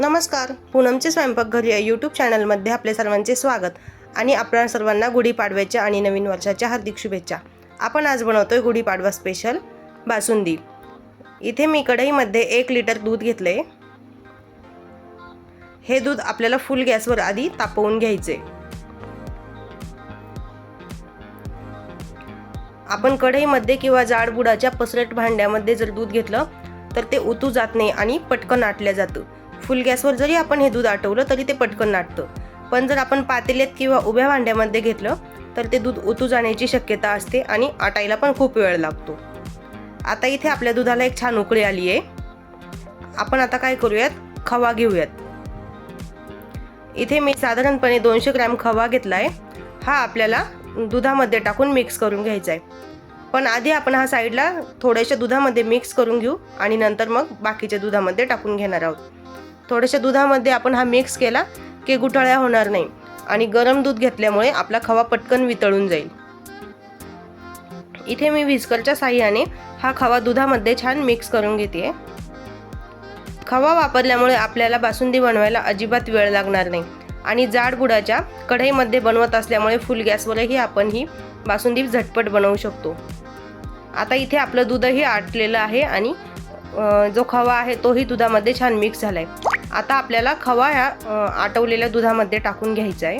नमस्कार. पूनमचे स्वयंपाकघर या यूट्यूब चॅनलमध्ये आपले सर्वांचे स्वागत आणि आपल्या सर्वांना गुढीपाडव्याच्या आणि नवीन वर्षाच्या हार्दिक शुभेच्छा. आपण आज बनवतोय गुढीपाडवा स्पेशल बासुंदी. इथे मी कढईमध्ये एक लिटर दूध घेतले. हे दूध आपल्याला फुल गॅसवर आधी तापवून घ्यायचे. आपण कढईमध्ये किंवा जाडबुडाच्या पसरट भांड्यामध्ये जर दूध घेतलं तर ते उतू जात नाही आणि पटकन आटल्या जातं. फुल गॅसवर जरी आपण हे दूध आटवलं तरी ते पटकन नाटतं. पण जर आपण पातेल्यात किंवा उभ्या भांड्यामध्ये घेतलं तर ते दूध उतू जाण्याची शक्यता असते आणि आटायला पण खूप वेळ लागतो. आता इथे आपल्या दुधाला एक छान उकळी आली आहे. आपण आता काय करूयात? खवा घेऊयात. इथे मी साधारणपणे दोनशे ग्रॅम खवा घेतला आहे हा आपल्याला दुधामध्ये टाकून मिक्स करून घ्यायचा आहे पण आधी आपण हा साईडला थोड्याशा दुधामध्ये मिक्स करून घेऊ आणि नंतर मग बाकीच्या दुधामध्ये टाकून घेणार आहोत. थोड्याशा दुधामध्ये आपण हा मिक्स केला की गुठळ्या होणार नाही. आणि गरम दूध घेतल्यामुळे आपला खवा पटकन वितळून जाईल. इथे मी व्हिस्करच्या साह्याने हा खवा दुधामध्ये छान मिक्स करून घेते खवा वापरल्यामुळे आपल्याला बासुंदी बनवायला अजिबात वेळ लागणार नाही. आणि जाड बुडाच्या कढईमध्ये बनवत असल्यामुळे फुल गॅसवरही आपण ही बासुंदी झटपट बनवू शकतो. आता इथे आपलं दूधही आटलेलं आहे आणि जो खवा आहे तोही दुधामध्ये छान मिक्स झाला आहे आता आपल्याला खवा ह्या आटवलेल्या दुधामध्ये टाकून घ्यायचा आहे.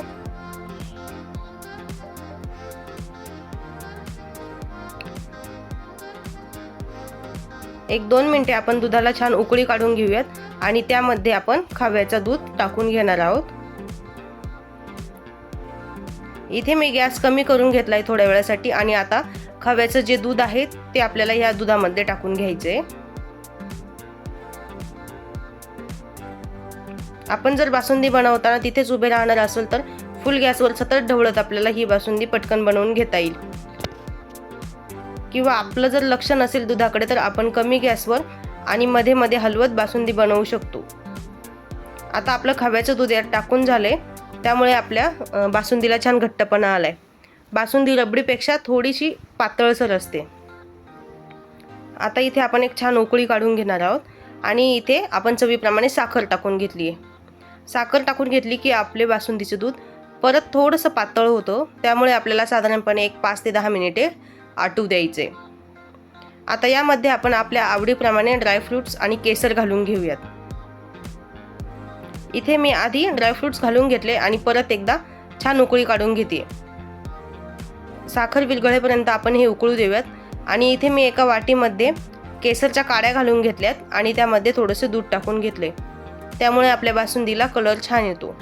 एक दोन मिनटे आपण दुधाला छान उकळी काढून घेऊयात आणि त्यामध्ये आपण खव्याचं दूध टाकून घेणार आहोत. इथे मी गॅस कमी करून घेतलाय थोड्या वेळासाठी आणि आता खव्याचं जे दूध आहे ते आपल्याला ह्या दुधामध्ये टाकून घ्यायचे आपण जर बासुंदी बनवताना तिथेच उभे राहणार असेल तर फुल गॅसवर सतत ढवळत आपल्याला ही बासुंदी पटकन बनवून घेता येईल. किंवा आपलं जर लक्ष नसेल दुधाकडे तर आपण कमी गॅसवर आणि मध्ये मध्ये हलवत बासुंदी बनवू शकतो. आता आपलं खव्याचं दूध यात टाकून झालंय. त्यामुळे आपल्या बासुंदीला छान घट्टपणा आलाय. बासुंदी रबडीपेक्षा थोडीशी पातळसर असते. आता इथे आपण एक छान उकळी काढून घेणार आहोत. आणि इथे आपण चवीप्रमाणे साखर टाकून घेतली आहे साखर टाकून घेतली की आपले बासुंदीचं दूध परत थोडंसं पातळ होतं. त्यामुळे आपल्याला साधारणपणे एक पाच ते दहा मिनिटे आटू द्यायचे. आता यामध्ये आपण आपल्या आवडीप्रमाणे ड्रायफ्रूट्स आणि केसर घालून घेऊयात. इथे मी आधी ड्रायफ्रूट्स घालून घेतले आणि परत एकदा छान उकळी काढून घेते. साखर विरघळेपर्यंत आपण हे उकळू देऊयात. आणि इथे मी एका वाटीमध्ये केसरच्या काड्या घालून घेतल्यात आणि त्यामध्ये थोडंसं दूध टाकून घेतले त्यामुळे आपल्या बासुंदीला कलर छान येतो.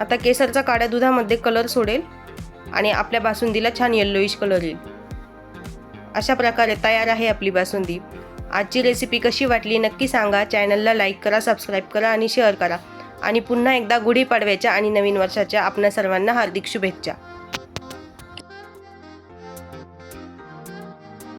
आता केसरचा काड्या दुधामध्ये कलर सोडेल आणि आपल्या बासुंदीला छान येल्लोईश कलर येईल. अशा प्रकारे तयार आहे आपली बासुंदी. आजची रेसिपी कशी वाटली नक्की सांगा. चॅनलला लाईक करा सबस्क्राईब करा आणि शेअर करा. आणि पुन्हा एकदा गुढीपाडव्याच्या आणि नवीन वर्षाच्या आपल्या सर्वांना हार्दिक शुभेच्छा.